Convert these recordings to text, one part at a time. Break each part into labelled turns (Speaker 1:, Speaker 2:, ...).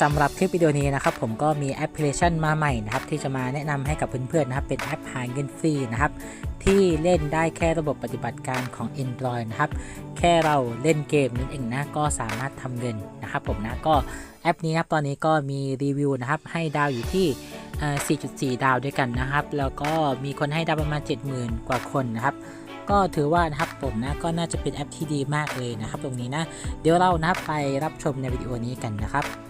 Speaker 1: สำหรับคลิปวิดีโอนี้นะครับผมก็มีแอปพลิเคชันมาใหม่นะครับที่จะมาแนะนำให้กับเพื่อนๆนะครับเป็นแอปหาเงินฟรีนะครับที่เล่นได้แค่ระบบปฏิบัติการของ Android นะครับแค่เราเล่นเกมนั่นเองนะก็สามารถทำเงินนะครับผมนะก็แอปนี้ครับตอนนี้ก็มีรีวิวนะครับให้ดาวอยู่ที่อ่อ4.4 ดาวด้วยกันนะครับ แล้วก็มีคนให้ดาวประมาณ 70,000 กว่าคนนะครับก็ถือว่านะครับผมนะก็น่าจะเป็นแอปที่ดีมากเลยนะครับ ตรงนี้นะเดี๋ยวเรานะครับไปรับชมในวิดีโอนี้กันนะครับ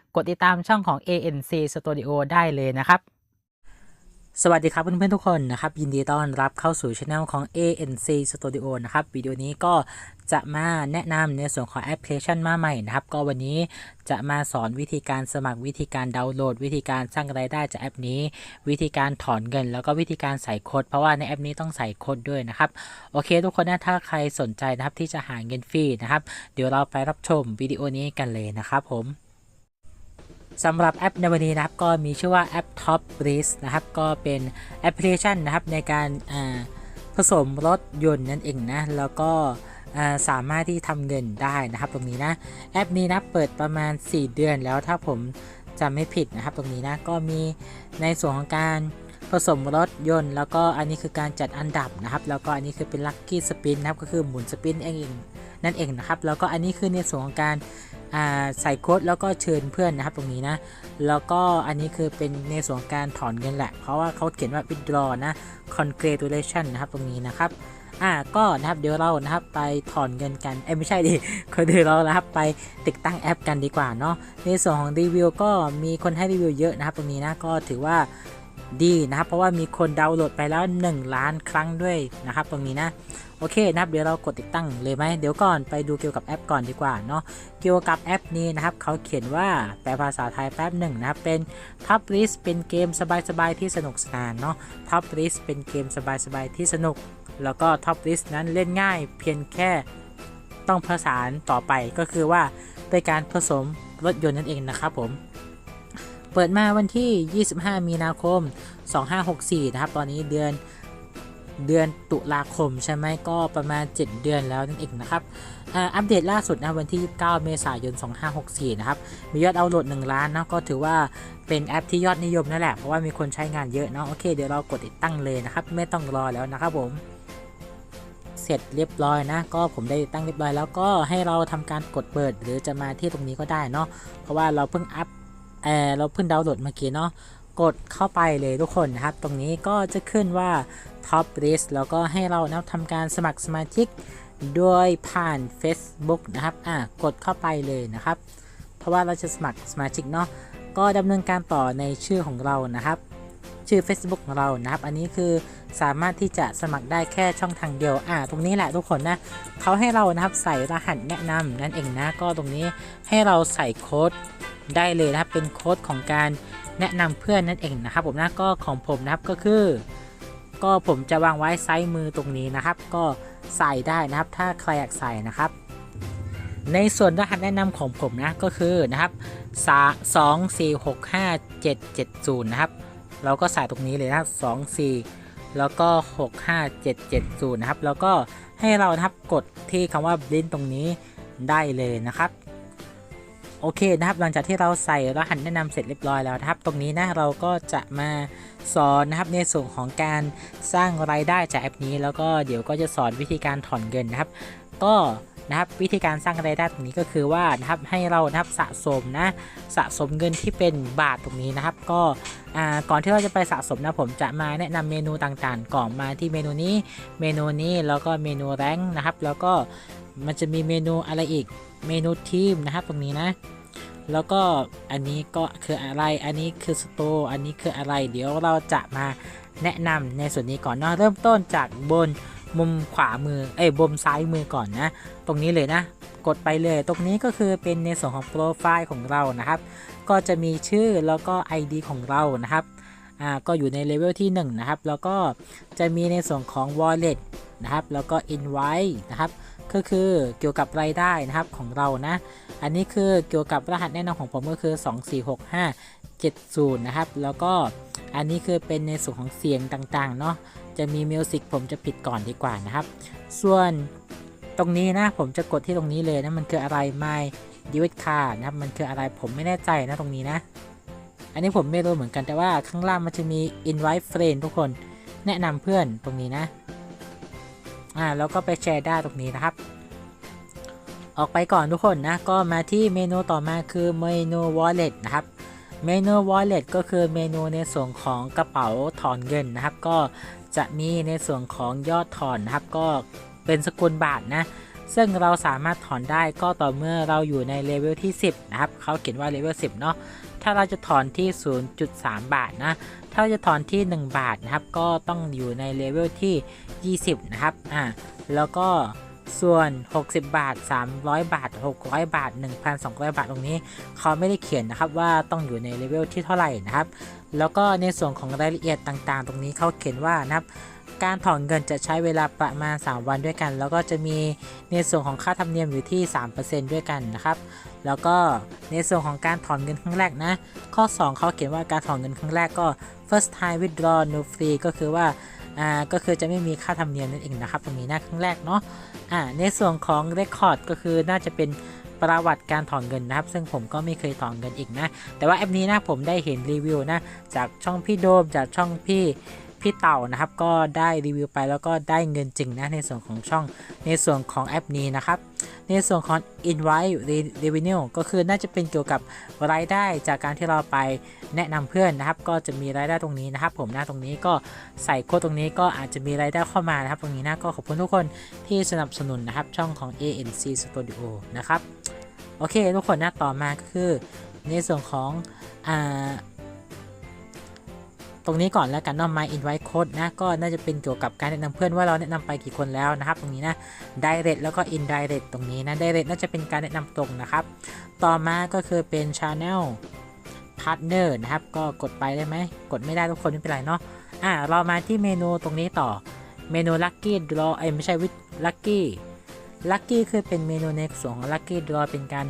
Speaker 1: กดติดตามช่องของ ANC Studio ได้เลยนะครับ สวัสดีครับเพื่อนๆทุกคนนะครับ ยินดีต้อนรับเข้าสู่ช anel ของ ANC Studio นะครับวิดีโอนี้ก็จะมาแนะนำในส่วนของแอปพลิเคชันมาใหม่นะครับ ก็วันนี้จะมาสอนวิธีการสมัครวิธีการดาวน์โหลด วิธีการสร้างรายได้จากแอปนี้ วิธีการถอนเงิน แล้วก็วิธีการใส่โค้ดเพราะว่าในแอปนี้ต้องใส่โค้ดด้วยนะครับโอเค ทุกคนนะถ้าใครสนใจนะครับที่จะหาเงินฟรีนะครับ เดี๋ยวเราไปรับชมวิดีโอนี้กันเลยนะครับผม สำหรับแอปในวันนี้นะครับก็มีชื่อว่าแอป Top List นะครับ ก็เป็นแอปพลิเคชันนะครับในการผสมรถยนต์นั่นเองนะ แล้วก็สามารถที่ทำเงินได้นะครับ ตรงนี้นะแอปนี้นะเปิดประมาณ 4 เดือนแล้วถ้าผมจำไม่ผิดนะครับ ตรงนี้นะก็มีในส่วนของการผสมรถยนต์ แล้วก็อันนี้คือการจัดอันดับนะครับ แล้วก็อันนี้คือเป็นลัคกี้สปินนะครับก็คือหมุนสปินเอง นั่นเองนะครับ แล้วก็อันนี้คือในส่วนของการาใส่โค้ดแล้วก็เชิญเพื่อนนะครับตรงนี้นะ แล้วก็อันนี้คือเป็นในส่วนของการถอนเงินแหละ เพราะว่าเขาเขียนว่า withdraw นะ congratulation นะครับตรงนี้นะครับ อ่าก็นะครับเดี๋ยวเรานะครับไปถอนเงินกันเอ้ไม่ใช่ดิคนเดี๋ยวเรานะครับไปติดตั้งแอปกันดีกว่าเนาะ ในส่วนของรีวิวก็มีคนให้รีวิวเยอะนะครับ ตรงนี้นะก็ถือว่าดีนะครับ เพราะว่ามีคนดาวน์โหลดไปแล้ว 1 ล้านครั้งด้วยนะครับ ตรงนี้นะ โอเคนะครับเดี๋ยวเรากดติดตั้งเลยไหมเดี๋ยวก่อนไปดูเกี่ยวกับแอปก่อนดีกว่าเนาะเกี่ยวกับแอปนี้นะครับเขาเขียนว่าแปลภาษาไทยแป๊บหนึ่งนะครับเป็น Top List เป็นเกมสบายๆที่สนุกสนานเนาะ Top List เป็นเกมสบายๆที่สนุก แล้วก็ Top List นั้นเล่นง่าย เพียงแค่ต้องผสานต่อไปก็คือว่าด้วยการผสมรถยนต์นั่นเองนะครับผมเปิดมาวันที่ 25 มีนาคม 2564 นะครับ ตอนนี้เดือน เดือนตุลาคมใช่ไหมก็ประมาณ 7 เดือนแล้วนั่นเองนะครับอัปเดตล่าสุดนะวันที่9เมษายน 2564 นะครับ มียอดเอาโหลด 1 ล้านนะก็ถือว่าเป็นแอปที่ยอดนิยมนั่นแหละ เพราะว่ามีคนใช้งานเยอะเนาะโอเคเดี๋ยวเรากดติดตั้งเลยนะครับ ไม่ต้องรอแล้วนะครับผม เสร็จเรียบร้อยนะ ก็ผมได้ติดตั้งเรียบร้อยแล้วก็ให้เราทำการกดเปิด หรือจะมาที่ตรงนี้ก็ได้เนาะเพราะว่าเราเพิ่งอัพเออเราเพิ่งดาวน์โหลดเมื่อกี้เนาะ กดเข้าไปเลยทุกคนนะครับ ตรงนี้ก็จะขึ้นว่า Top List แล้วก็ให้เรานะทำการสมัครสมาชิกโดยผ่าน Facebook นะครับ อะกดเข้าไปเลยนะครับ เพราะว่าเราจะสมัครสมาชิกเนาะ ก็ดำเนินการต่อในชื่อของเรานะครับ ชื่อ Facebook ของเรานะครับ อันนี้คือสามารถที่จะสมัครได้แค่ช่องทางเดียว อ่า ตรงนี้แหละทุกคนนะเขาให้เรานะครับใส่รหัสแนะนำนั่นเองนะ ก็ตรงนี้ให้เราใส่โค้ดได้เลยนะครับ เป็นโค้ดของการ แนะนำเพื่อนนั่นเองนะครับ ผมนะก็ของผมนะครับก็คือ ก็ผมจะวางไว้ไซ้ายมือตรงนี้นะครับ ก็ใส่ได้นะครับ ถ้าใครอยากใส่นะครับ ในส่วนรหัสแนะนำของผมนะก็คือนะครับสองสี่หกห้าเจ็ดเจ็ดศูนย์นะครับ เราก็ใส่ตรงนี้เลยนะครับสองสี่แล้วก็หกห้าเจ็ดเจ็ดศูนย์นะครับ แล้วก็ให้เรานะครับกดที่คำว่าบลินตรงนี้ได้เลยนะครับ โอเคนะครับหลังจากที่เราใส่รหัสแนะนำเสร็จเรียบร้อยแล้วนะครับ ตรงนี้นะเราก็จะมาสอนนะครับในส่วนของการสร้างรายได้จากแอปนี้ แล้วก็เดี๋ยวก็จะสอนวิธีการถอนเงินนะครับ ก็นะครับวิธีการสร้างรายได้ตรงนี้ก็คือว่านะครับให้เรานะครับสะสมนะสะสมเงินที่เป็นบาทตรงนี้นะครับ ก็อ่าก่อนที่เราจะไปสะสมนะผมจะมาแนะนำเมนูต่างๆก่อนมาที่เมนูนี้ เมนูนี้แล้วก็เมนูแรงนะครับ แล้วก็มันจะมีเมนูอะไรอีก เมนูทีมนะครับตรงนี้นะ แล้วก็อันนี้ก็คืออะไร อันนี้คือสโตร์อันนี้คืออะไร เดี๋ยวเราจะมาแนะนำในส่วนนี้ก่อนเนาะเริ่มต้นจากบนมุมขวามือ เอ้ยบนซ้ายมือก่อนนะ ตรงนี้เลยนะ กดไปเลย ตรงนี้ก็คือเป็นในส่วนของโปรไฟล์ของเรานะครับ ก็จะมีชื่อแล้วก็ ID ของเรานะครับ อ่า ก็อยู่ในเลเวลที่ 1 นะครับ แล้วก็จะมีในส่วนของ wallet นะครับ แล้วก็ invite นะครับ ก็คือเกี่ยวกับรายได้นะครับของเรานะ อันนี้คือเกี่ยวกับรหัสแนะนำของผมก็คือ 246570 นะครับ แล้วก็อันนี้คือเป็นในส่วนของเสียงต่างๆ เนาะจะมีมิวสิกผมจะปิดก่อนดีกว่านะครับ ส่วนตรงนี้นะผมจะกดที่ตรงนี้เลยนะ มันคืออะไร my d e b i t card นะครับ มันคืออะไรผมไม่แน่ใจนะตรงนี้นะ อันนี้ผมไม่รู้เหมือนกันแต่ว่าข้างล่างมันจะมี invite friend ทุกคนแนะนำเพื่อนตรงนี้นะ อ่าแล้วก็ไปแชร์ได้ตรงนี้นะครับ ออกไปก่อนทุกคนนะ ก็มาที่เมนูต่อมาคือเมนู wallet นะครับเมนู wallet ก็คือเมนูในส่วนของกระเป๋าถอนเงินนะครับ ก็จะมีในส่วนของยอดถอนนะครับ ก็เป็นสกุลบาทนะซึ่งเราสามารถถอนได้ก็ต่อเมื่อเราอยู่ในเลเวลที่ 10 นะครับ เขาเขียนว่าเลเวล 10 เนาะ ถ้าเราจะถอนที่ 0.3 บาทนะ ถ้าจะถอนที่ 1 บาทนะครับ ก็ต้องอยู่ในเลเวลที่ 20 นะครับ อ่า แล้วก็ส่วน 60 บาท 300 บาท 600 บาท 1,200 บาทตรงนี้ เขาไม่ได้เขียนนะครับว่าต้องอยู่ในเลเวลที่เท่าไหร่นะครับ แล้วก็ในส่วนของรายละเอียดต่างๆ ตรงนี้เขาเขียนว่านะครับ การถอนเงินจะใช้เวลาประมาณ 3 วันด้วยกัน แล้วก็จะมีในส่วนของค่าธรรมเนียมอยู่ที่ 3%ด้วยกันนะครับ แล้วก็ในส่วนของการถอนเงินครั้งแรกนะ ข้อ 2 เขาเขียนว่าการถอนเงินครั้งแรกก็ first time withdraw no fee ก็คือว่าอ่าก็คือจะไม่มีค่าธรรมเนียมนั่นเองนะครับ ตรงนี้นะครั้งแรกเนาะอ่าในส่วนของ record ก็คือน่าจะเป็นประวัติการถอนเงินนะครับ ซึ่งผมก็ไม่เคยถอนเงินอีกนะ แต่ว่าแอปนี้นะผมได้เห็นรีวิวนะ จากช่องพี่โดมจากช่องพี่ พี่เต่านะครับ ก็ได้รีวิวไปแล้วก็ได้เงินจริงนะในส่วนของช่องในส่วนของแอปนี้นะครับ ในส่วนของ invite revenue ก็คือน่าจะเป็นเกี่ยวกับรายได้จากการที่เราไปแนะนำเพื่อนนะครับ ก็จะมีรายได้ตรงนี้นะครับ ผมหนะตรงนี้ก็ใส่โค้ดตรงนี้ก็อาจจะมีรายได้เข้ามานะครับ ตรงนี้นะก็ขอบคุณทุกคนที่สนับสนุนนะครับช่องของ ANC Studio นะครับโอเคทุกคนนะต่อมาก็คือในส่วนของอ่า ตรงนี้ก่อนแล้วกันเนาะ My Invite Code นะ ก็น่าจะเป็นเกี่ยวกับการแนะนำเพื่อนว่าเราแนะนำไปกี่คนแล้วนะครับ ตรงนี้นะ Direct แล้วก็ Indirect ตรงนี้นะ Direct น่าจะเป็นการแนะนำตรงนะครับ ต่อมาก็คือเป็น Channel Partner นะครับ ก็กดไปได้ไหม กดไม่ได้ทุกคนไม่เป็นไรเนาะ อ่า เรามาที่เมนูตรงนี้ต่อ เมนู Lucky Draw เอ้ไม่ใช่วิ Lucky Lucky คือเป็นเมนูในส่วนของ Lucky Draw เป็นการ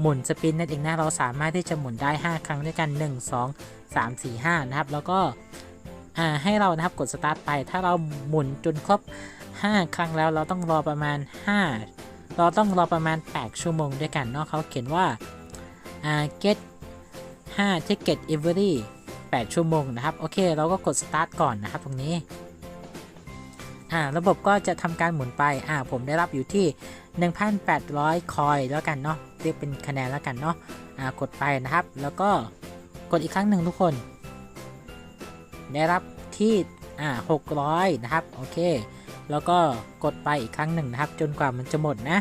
Speaker 1: หมุนสปินนั่นเองนะเราสามารถที่จะหมุนได้ 5 ครั้งด้วยกัน 1 2 3 4 5 นะครับ แล้วก็ให้เรานะครับกด start ไป ถ้าเราหมุนจนครบ 5 ครั้งแล้วเราต้องรอประมาณ 5 เราต้องรอประมาณ 8 ชั่วโมงด้วยกันเนาะเขาเขียนว่า get 5 ticket every 8 ชั่วโมงนะครับ โอเค เราก็กด start ก่อนนะครับตรงนี้่าระบบก็จะทำการหมุนไป อ่า ผมได้รับอยู่ที่ 1,800 คอยแล้วกันเนาะ เรียกเป็นคะแนนแล้วกันเนาะอ่ากดไปนะครับ แล้วก็กดอีกครั้งหนึ่งทุกคน ได้รับที่อ่า600นะครับ โอเค แล้วก็กดไปอีกครั้งหนึ่งนะครับ จนกว่ามันจะหมดนะ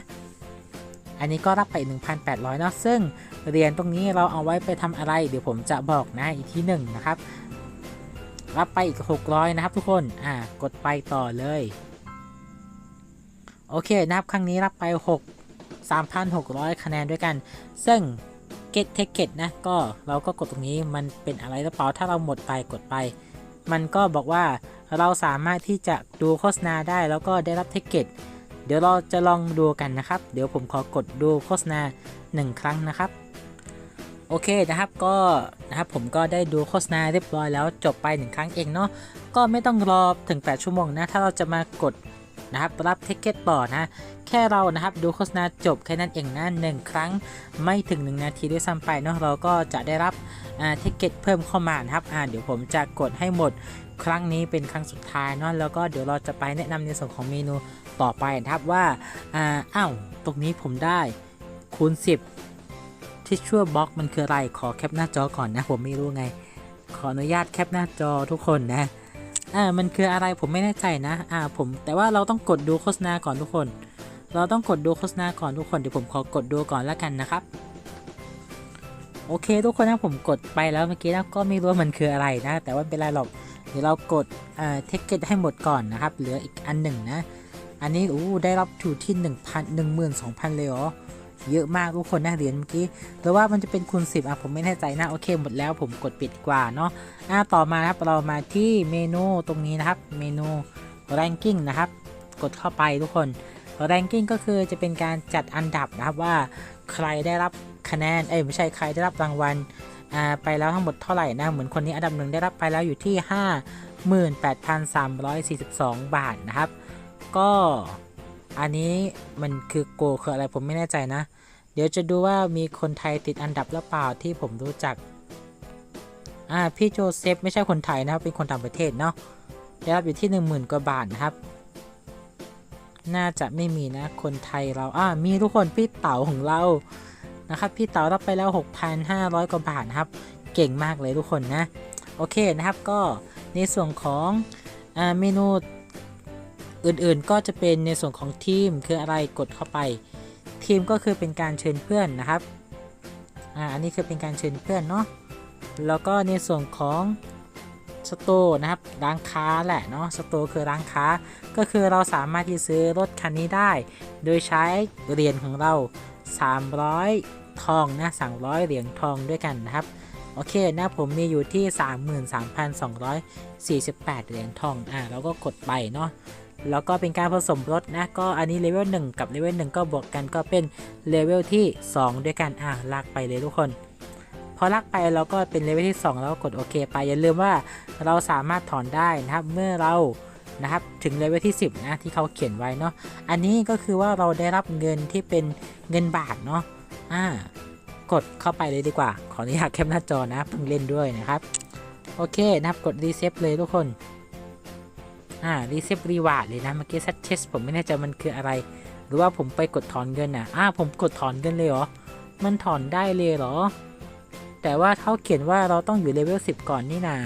Speaker 1: อันนี้ก็รับไป 1,800เนาะซึ่งเหรียญตรงนี้เราเอาไว้ไปทำอะไร เดี๋ยวผมจะบอกนะอีกที่หนึ่งนะครับ รับไปอีก 600 นะครับทุกคนอ่ากดไปต่อเลย โอเคนะครับครั้งนี้รับไป 6 3,600 คะแนนด้วยกัน ซึ่ง get ticket นะ ก็เราก็กดตรงนี้มันเป็นอะไรหรือเปล่าถ้าเราหมดไปกดไป มันก็บอกว่าเราสามารถที่จะดูโฆษณาได้แล้วก็ได้รับ ticket เดี๋ยวเราจะลองดูกันนะครับ เดี๋ยวผมขอกดดูโฆษณา 1 ครั้งนะครับ โอเคนะครับก็นะครับผมก็ได้ดูโฆษณาเรียบร้อยแล้วจบไป 1 ครั้งเองเนาะก็ไม่ต้องรอถึง 8 ชั่วโมงนะ ถ้าเราจะมากดนะครับรับเทคเก็ตต่อนะ แค่เรานะครับดูโฆษณาจบแค่นั้นเองนะหนึ่งครั้งไม่ถึง 1 นาทีด้วยซ้ำไปเนาะเราก็จะได้รับอ่าเทเก็ตเพิ่มเข้ามานะครับเดี๋ยวผมจะกดให้หมดครั้งนี้เป็นครั้งสุดท้ายเนาะแล้วก็เดี๋ยวเราจะไปแนะนำในส่วนของเมนูต่อไปนะครับว่าอ่าอ้าวตรงนี้ผมได้คูณ 10 ที่ชั่วบล็อกมันคืออะไรขอแคปหน้าจอก่อนนะ ผมไม่รู้ไง ขออนุญาตแคปหน้าจอทุกคนนะอ่ามันคืออะไรผมไม่แน่ใจนะอ่าผมแต่ว่าเราต้องกดดูโฆษณาก่อนทุกคน เราต้องกดดูโฆษณาก่อนทุกคนเดี๋ยวผมขอกดดูก่อนแล้วกันนะครับ โอเค ทุกคนนะผมกดไปแล้วเมื่อกี้นะก็ไม่รู้ว่ามันคืออะไรนะ แต่ว่าเป็นไรหรอกเดี๋ยวเรากดอ่าเทคเก็ตให้หมดก่อนนะครับ เหลืออีกอันหนึ่งนะ อันนี้อู้ได้รับอยู่ที่1,000 12,000 เลยเหรอเยอะมากทุกคนนะเหรียญเมื่อกี้หรือว่ามันจะเป็นคูณ10อะผมไม่แน่ใจนะโอเคหมดแล้วผมกดปิดกว่าเนาะอะต่อมานะครับเรามาที่เมนูตรงนี้นะครับ เมนู ranking นะครับ กดเข้าไปทุกคน ranking ก็คือจะเป็นการจัดอันดับนะครับว่าใครได้รับคะแนน เอ้ยไม่ใช่ใครได้รับรางวัลไปแล้วทั้งหมดเท่าไหร่นะ เหมือนคนนี้อันดับหนึ่งได้รับไปแล้วอยู่ที่ 58,342 บาทนะครับ ก็อันนี้มันคือโกคืออะไรผมไม่แน่ใจนะ เดี๋ยวจะดูว่ามีคนไทยติดอันดับหรือเปล่าที่ผมรู้จัก อ่าพี่โจเซฟไม่ใช่คนไทยนะครับเป็นคนต่างประเทศเนาะได้รับอยู่ที่ 10,000 กว่าบาทนะครับ น่าจะไม่มีนะคนไทยเราอ่ามีทุกคนพี่เต๋าของเรานะครับพี่เต๋ารับไปแล้ว 6,500 กว่าบาทครับ เก่งมากเลยทุกคนนะ โอเคนะครับก็ในส่วนของอ่าเมนูอื่นๆก็จะเป็นในส่วนของทีมคืออะไรกดเข้าไป ทีมก็คือเป็นการเชิญเพื่อนนะครับอ่าอันนี้คือเป็นการเชิญเพื่อนเนาะแล้วก็ในส่วนของ สโตร์นะครับร้านค้าแหละเนาะสโตร์คือร้านค้า ก็คือเราสามารถที่ซื้อรถคันนี้ได้ โดยใช้เหรียญของเรา 300 ทองนะ300 เหรียญทองด้วยกันนะครับโอเคนะผมมีอยู่ที่ 33,248 เหรียญทองอ่าเราก็กดไปเนาะแล้วก็เป็นการผสมรถนะ ก็อันนี้เลเวล1กับเลเวล1ก็บวกกันก็เป็นเลเวลที่ 2 ด้วยกันอ่าลากไปเลยทุกคน อลากไปเราก็เป็นเลเวลที่ 2 แล้วก็กดโอเคไปอย่าลืมว่าเราสามารถถอนได้นะครับเมื่อเรานะครับถึงเลเวลที่ 10 นะที่เขาเขียนไว้เนาะอันนี้ก็คือว่าเราได้รับเงินที่เป็นเงินบาทเนาะอ่ากดเข้าไปเลยดีกว่า ขออนุญาตแคปหน้าจอนะเพิ่งเล่นด้วยนะครับ โอเคนะครับกดรีเซ็ตเลยทุกคนอ่ารีเซ็ตรีวาร์ดเลยนะเมื่อกี้ซัดเชสผมไม่แน่ใจมันคืออะไร หรือว่าผมไปกดถอนเงินอะอ่าผมกดถอนเงินเลยเหรอมันถอนได้เลยเหรอ แต่ว่าเขาเขียนว่าเราต้องอยู่เลเวล10 ก่อนนี่นา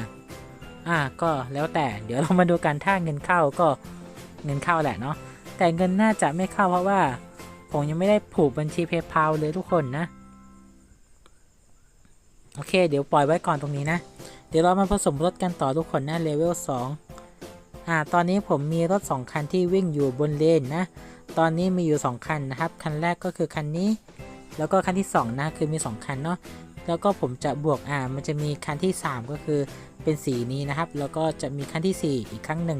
Speaker 1: อ่าก็แล้วแต่เดี๋ยวเรามาดูกันถ้าเงินเข้าก็เงินเข้าแหละเนาะแต่เงินน่าจะไม่เข้าเพราะว่า ผมยังไม่ได้ผูกบัญชีเพย์พาเลยทุกคนนะ โอเค เดี๋ยวปล่อยไว้ก่อนตรงนี้นะ เดี๋ยวเรามาผสมรถกันต่อทุกคนนะเลเวล2อ่าตอนนี้ผมมีรถ 2 คันที่วิ่งอยู่บนเลนนะ ตอนนี้มีอยู่ 2 คันนะครับ คันแรกก็คือคันนี้ แล้วก็คันที่ 2 นะ คือมี 2 คันเนาะ แล้วก็ผมจะบวกอ่ามันจะมีคันที่ 3 ก็คือเป็นสีนี้นะครับ แล้วก็จะมีคันที่ 4 อีกครั้งหนึ่ง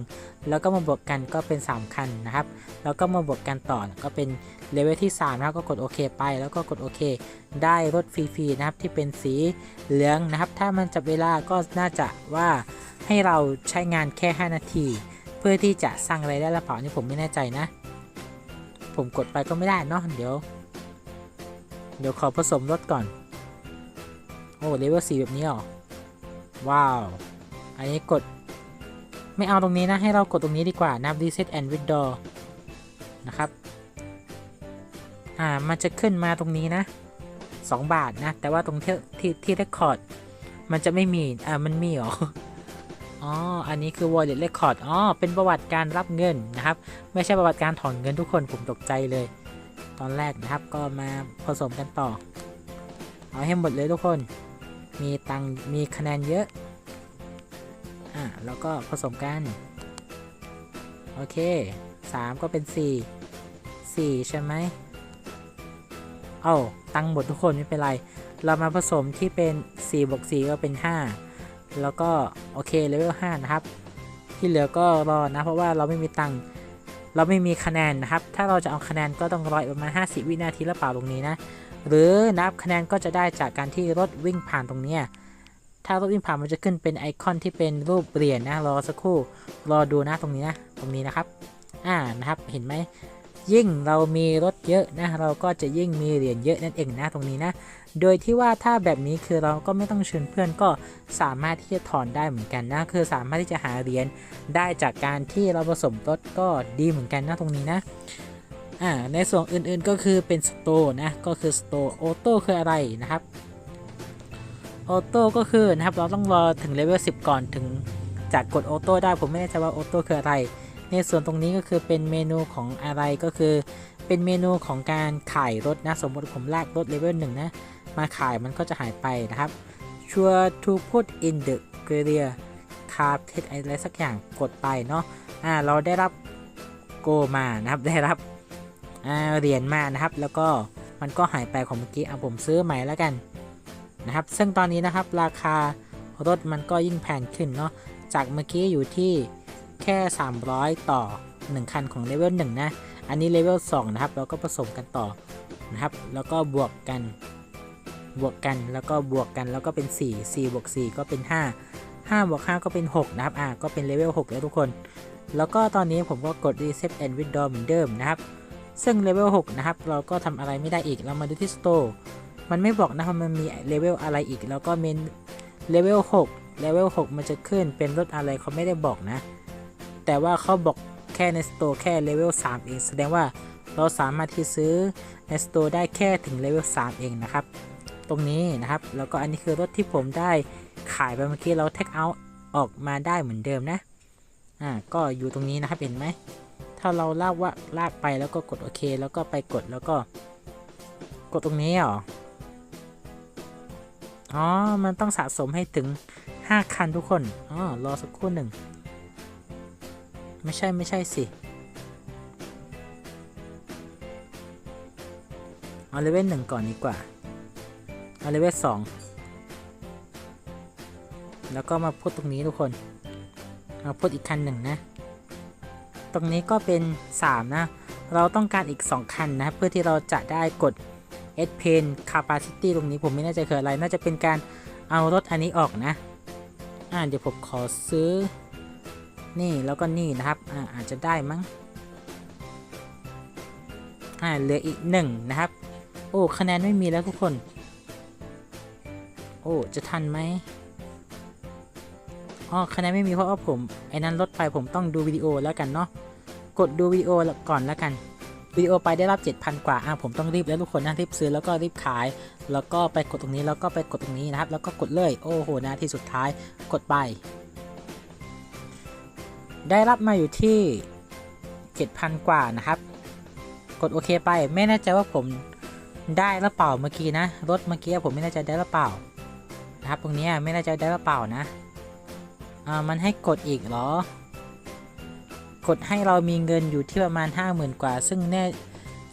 Speaker 1: แล้วก็มาบวกกันก็เป็น 3 คันนะครับ แล้วก็มาบวกกันต่อก็เป็นเลเวลที่3นะครับก็กดโอเคไป แล้วก็กดโอเค ได้รถฟรีๆนะครับที่เป็นสีเหลืองนะครับ ถ้ามันจับเวลาก็น่าจะว่าให้เราใช้งานแค่ 5 นาที เพื่อที่จะสร้างอะไรายได้หรือเปล่านี่ผมไม่แน่ใจนะ ผมกดไปก็ไม่ได้เนาะเดี๋ยว เดี๋ยวขอผสมรถก่อน โอ้เลเวล4แบบนี้หรอ ว้าว อันนี้กด ไม่เอาตรงนี้นะ ให้เรากดตรงนี้ดีกว่านะ reset and withdraw นะครับ อ่า มันจะขึ้นมาตรงนี้นะ 2 บาทนะ แต่ว่าตรงที่ที่ที่ record มันจะไม่มี อ่า มันมีหรออ๋อ อันนี้คือ wallet record อ๋อ เป็นประวัติการรับเงินนะครับ ไม่ใช่ประวัติการถอนเงินทุกคน ผมตกใจเลย ตอนแรกนะครับ ก็มาผสมกันต่อ เอาให้หมดเลยทุกคน มีตังมีคะแนนเยอะ อ่าแล้วก็ผสมกัน โอเค 3 ก็เป็น 4 4 ใช่ไหมเอาตังหมดทุกคนไม่เป็นไร เรามาผสมที่เป็น4บวก4ก็เป็น 5 แล้วก็โอเคเลเวล5นะครับ ที่เหลือก็รอนะ เพราะว่าเราไม่มีตังเราไม่มีคะแนนนะครับ ถ้าเราจะเอาคะแนนก็ต้องรออีกประมาณ 50 วินาทีแล้วเปล่าตรงนี้นะ หรือนับคะแนนก็จะได้จากการที่รถวิ่งผ่านตรงนี้ถ้ารถวิ่งผ่านมันจะขึ้นเป็นไอคอนที่เป็นรูปเหรียญนะรอสักครู่รอดูนะตรงนี้นะตรงนี้นะครับอ่านะครับเห็นไหมยิ่งเรามีรถเยอะนะเราก็จะยิ่งมีเหรียญเยอะนั่นเองนะตรงนี้นะ โดยที่ว่าถ้าแบบนี้คือเราก็ไม่ต้องเชิญเพื่อนก็สามารถที่จะถอนได้เหมือนกันนะคือสามารถที่จะหาเหรียญได้จากการที่เราผสมรถก็ดีเหมือนกันนะตรงนี้นะ อ่าในส่วนอื่นๆก็คือเป็นสโตนะก็คือสโตร์ออโต้คืออะไรนะครับออโต้ก็คือนะครับเราต้องรอถึงเลเวล10 ก่อนถึงจากกดออโต้ได้ผมไม่แน่ใจว่าออโต้คืออะไร ในส่วนตรงนี้ก็คือเป็นเมนูของอะไรก็คือ เป็นเมนูของการขายรถนะ สมมติผมลากรถเลเวลหนึ่งนะมาขายมันก็จะหายไปนะครับ sure to put in the career car t e อะไรสักอย่างกดไปเนาะอ่าเราได้รับโกมานะครับได้รับ เหรียญมานะครับ แล้วก็มันก็หายไปของเมื่อกี้เอาผมซื้อใหม่แล้วกันนะครับ ซึ่งตอนนี้นะครับราคารถมันก็ยิ่งแพงขึ้นเนาะจากเมื่อกี้อยู่ที่แค่ 300 ต่อ 1 คันของเลเวล1นะ อันนี้เลเวล2นะครับเราก็ผสมกันต่อนะครับ แล้วก็บวกกันบวกกันแล้วก็บวกกันแล้วก็เป็น 4 4บวก4ก็เป็น 5 5บวก5ก็เป็น 6 นะครับ อ่า ก็เป็นเลเวล 6 แล้วทุกคน แล้วก็ตอนนี้ผมก็กด reset and withdraw เหมือนเดิมนะครับ ซึ่งเลเวล6นะครับเราก็ทำอะไรไม่ได้อีกเรามาดูที่ store มันไม่บอกนะครับมันมีเลเวลอะไรอีก แล้วก็เมนเลเวล6เลเวล6มันจะขึ้นเป็นรถอะไรเขาไม่ได้บอกนะ แต่ว่าเขาบอกแค่ใน store แค่เลเวล3เองแสดงว่าเราสามารถที่ซื้อใน store ได้แค่ถึงเลเวล3เองนะครับ ตรงนี้นะครับแล้วก็อันนี้คือรถที่ผมได้ขายไปเมื่อกี้เราเทคเอาออกมาได้เหมือนเดิมนะอ่าก็อยู่ตรงนี้นะครับเห็นไหม ถ้าเราลากว่าลากไปแล้วก็กดโอเค แล้วก็ไปกดแล้วก็ กดตรงนี้หรอ อ๋อ มันต้องสะสมให้ถึง 5 คันทุกคน อ๋อ รอสักครู่หนึ่ง ไม่ใช่ไม่ใช่สิเอาเลเวลหนึ่งก่อนดีกว่า เอาเลเวลสองแล้วก็มาพูดตรงนี้ทุกคน มาพูดอีกคันหนึ่งนะ ตรงนี้ก็เป็น 3 นะ เราต้องการอีก 2 คันนะเพื่อที่เราจะได้กด S Pen Capacity ตรงนี้ผมไม่แน่ใจคืออะไร น่าจะเป็นการเอารถอันนี้ออกนะ อ่าเดี๋ยวผมขอซื้อ นี่แล้วก็นี่นะครับ อ่าอาจจะได้มั้ง อ่าเหลืออีกหนึ่งนะครับ โอ้คะแนนไม่มีแล้วทุกคน โอ้จะทันไหมอ๋อคะแนนไม่มีเพราะว่าผมไอ้นั้นลดไปผมต้องดูวิดีโอแล้วกันเนาะ กดดูวิดีโอก่อนแล้วกันวิดีโอไปได้รับ 7,000 กว่า อะผมต้องรีบแล้วทุกคนนะรีบซื้อแล้วก็รีบขาย แล้วก็ไปกดตรงนี้แล้วก็ไปกดตรงนี้นะครับ แล้วก็กดเลย โอ้โหนาทีสุดท้ายกดไป ได้รับมาอยู่ที่ 7,000 กว่านะครับ กดโอเคไป ไม่แน่ใจว่าผมได้หรือเปล่าเมื่อกี้นะ รถเมื่อกี้ผมไม่แน่ใจได้หรือเปล่า นะครับ ตรงนี้ไม่แน่ใจได้หรือเปล่านะ อ่า มันให้กดอีกเหรอ กดให้เรามีเงินอยู่ที่ประมาณ 50,000 กว่า ซึ่งแน่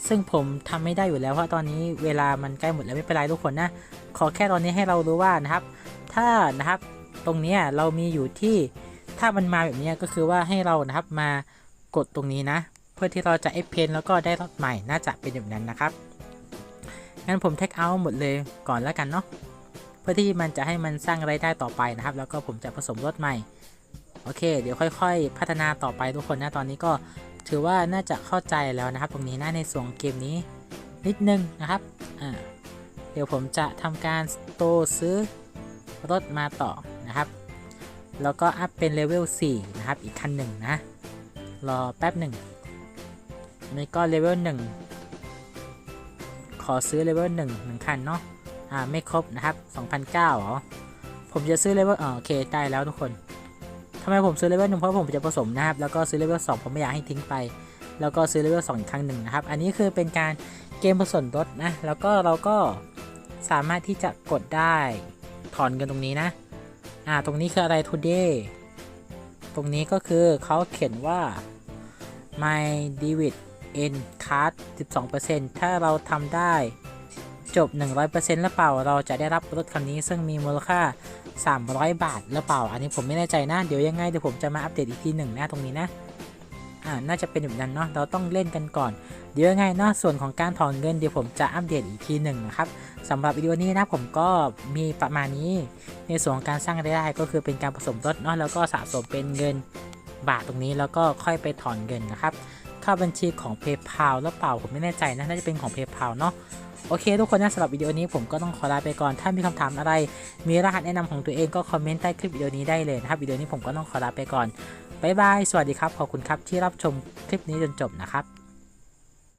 Speaker 1: ซึ่งผมทำไม่ได้อยู่แล้วเพราะตอนนี้เวลามันใกล้หมดแล้วไม่เป็นไรทุกคนนะ ขอแค่ตอนนี้ให้เรารู้ว่านะครับ ถ้านะครับตรงนี้เรามีอยู่ที่ถ้ามันมาแบบนี้ก็คือว่าให้เรานะครับมากดตรงนี้นะ เพื่อที่เราจะเอฟเพนแล้วก็ได้รถใหม่น่าจะเป็นแบบนั้นนะครับงั้นผมเทคเอาหมดเลยก่อนแล้วกันเนาะเพื่อที่มันจะให้มันสร้างไรายได้ต่อไปนะครับ แล้วก็ผมจะผสมรถใหม่ โอเค เดี๋ยวค่อย ๆ พัฒนาต่อไปทุกคนนะตอนนี้ก็ถือว่าน่าจะเข้าใจแล้วนะครับ ตรงนี้นะในส่วนเกมนี้นิดนึงนะครับอ่าเดี๋ยวผมจะทำการโตซื้อรถมาต่อนะครับ แล้วก็อัพเป็นเลเวล4นะครับ อีกคันหนึ่งนะ รอแป๊บหนึ่งนี่ก็เลเวล1ขอซื้อเลเวล1หนึ่งคันเนาะ อ่า ไม่ครบนะครับ 2,009เหรอ ผมจะซื้อเลเวลอ๋อโอเค ได้แล้วทุกคน ทำไมผมซื้อเลเวลหนึ่งเพราะผมจะผสมนะครับ แล้วก็ซื้อเลเวลสองผมไม่อยากให้ทิ้งไป แล้วก็ซื้อเลเวลสองอีกครั้งหนึ่งนะครับ อันนี้คือเป็นการเกมผสมรถนะ แล้วก็เราก็สามารถที่จะกดได้ถอนเงินตรงนี้นะ อ่า ตรงนี้คืออะไร today ตรงนี้ก็คือเขาเขียนว่า my debit n card 12%ถ้าเราทำได้จบ 100%หรือเปล่า เราจะได้รับรถคันนี้ซึ่งมีมูลค่า 300 บาทหรือเปล่า อันนี้ผมไม่แน่ใจนะ เดี๋ยวยังไงเดี๋ยวผมจะมาอัปเดตอีกทีหนึ่งนะตรงนี้นะอ่าน่าจะเป็นแบบนั้นเนาะเราต้องเล่นกันก่อนเดี๋ยวยังไงเนาะส่วนของการถอนเงินเดี๋ยวผมจะอัปเดตอีกทีหนึ่งนะครับสำหรับวิดีโอนี้นะผมก็มีประมาณนี้ ในส่วนของการสร้างรายได้ก็คือเป็นการผสมรถเนาะแล้วก็สะสมเป็นเงินบาทตรงนี้แล้วก็ค่อยไปถอนเงินนะครับเข้าบัญชีของ PayPal หรือเปล่าผมไม่แน่ใจนะน่าจะเป็นของ PayPal เนาะ โอเคทุกคนนะสำหรับวิดีโอนี้ผมก็ต้องขอลาไปก่อน ถ้ามีคำถามอะไร มีรหัสแนะนำของตัวเองก็คอมเมนต์ใต้คลิปวิดีโอนี้ได้เลยนะครับวิดีโอนี้ผมก็ต้องขอลาไปก่อนบายบาย สวัสดีครับ ขอบคุณครับที่รับชมคลิปนี้จนจบนะครับ